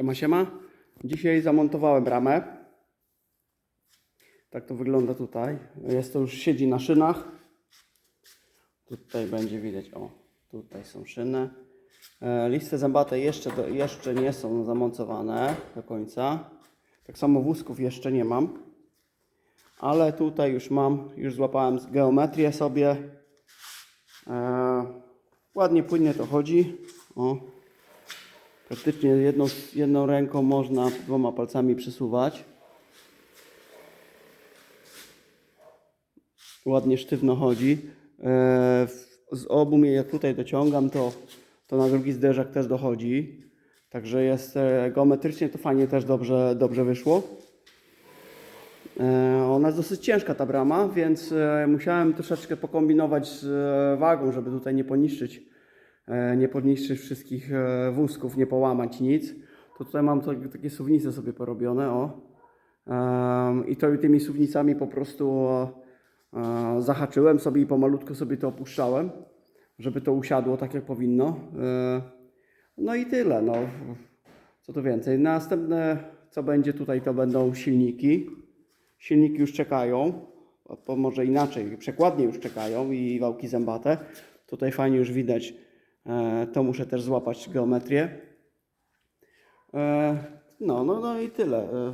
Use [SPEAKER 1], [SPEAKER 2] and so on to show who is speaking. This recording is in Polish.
[SPEAKER 1] Siema, siema. Dzisiaj zamontowałem ramę. Tak to wygląda tutaj. Jest to już siedzi na szynach. Tutaj będzie widać, o, tutaj są szyny. E, Listy zębate jeszcze, jeszcze nie są zamontowane do końca. Tak samo wózków jeszcze nie mam. Ale tutaj już mam, już złapałem geometrię sobie. E, ładnie, płynnie to chodzi. O, Praktycznie jedną, jedną ręką można dwoma palcami przesuwać. Ładnie sztywno chodzi. E, z obu mnie jak tutaj dociągam, to, to na drugi zderzak też dochodzi. Także jest e, geometrycznie to fajnie też dobrze, dobrze wyszło. E, Ona jest dosyć ciężka ta brama, więc musiałem troszeczkę pokombinować z wagą, żeby tutaj nie poniszczyć, nie poniszczyć wszystkich e, wózków, nie połamać nic. To tutaj mam takie suwnice sobie porobione, o. I to tymi suwnicami po prostu e, zahaczyłem sobie i pomalutko sobie to opuszczałem, żeby to usiadło tak jak powinno. E, No i tyle, no. Co tu więcej. Następne, co będzie tutaj, to będą silniki. Silniki już czekają, może inaczej, przekładnie już czekają i wałki zębate. Tutaj fajnie już widać, e, to muszę też złapać geometrię. E, no, no, no i tyle. E,